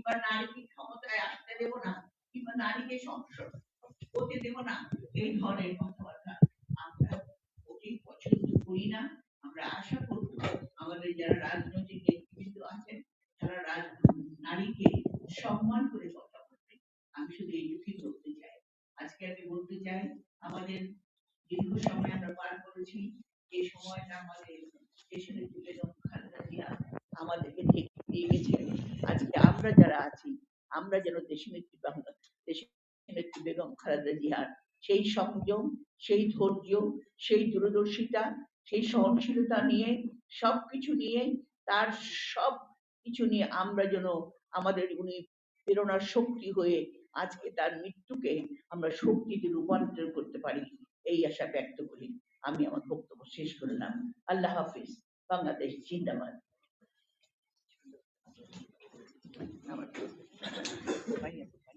কিংবা নারীকে ক্ষমতায় আসতে দেব না, কিংবা নারীকে সংসদ করতে দেব না, এই ধরনের কথাবার্তা আমরা অতি পছন্দ করি না। আমরা আশা করব আমাদের যারা রাজনৈতিক নেতৃবৃন্দ আছেন, তারা রাজ, নারীকে সম্মান করে কথা বলবে। আমি শুধু এইটুকুই বলতে চাই। আজকে আমি বলতে চাই, আমাদের দীর্ঘ সময় আমরা পার করেছি। এই সময়টা আমাদের দেশের জিয়া আমাদেরকে ঠিক দিয়ে গেছেন আজকে আমরা যারা আছি, আমরা যেন দেশনেত্রী দেশনেত্রী বেগম খালেদা জিয়ার সেই সংযম, সেই ধৈর্য, সেই দূরদর্শিতা, সেই সহনশীলতা নিয়ে, সবকিছু নিয়ে, তার সব কিছু নিয়ে আমরা যেন আমাদের উনি প্রেরণার শক্তি হয়ে আজকে তার মৃত্যুকে আমরা শক্তিতে রূপান্তর করতে পারি, এই আশা ব্যক্ত করি। আমি আমার বক্তব্য শেষ করলাম। আল্লাহ হাফিজ। বাংলাদেশ জিন্দাবাদ আমার ভাই আছে, ভাই।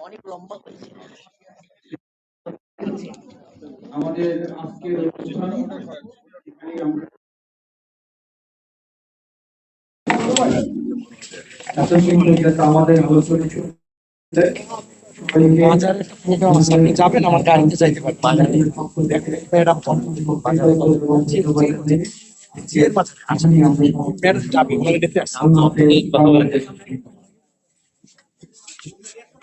অনেক লম্বা হয়েছে। আমাদের আজকের অনুষ্ঠান আমরা আমাদের যাবেন আমার গাড়িতে যাইতে পারেন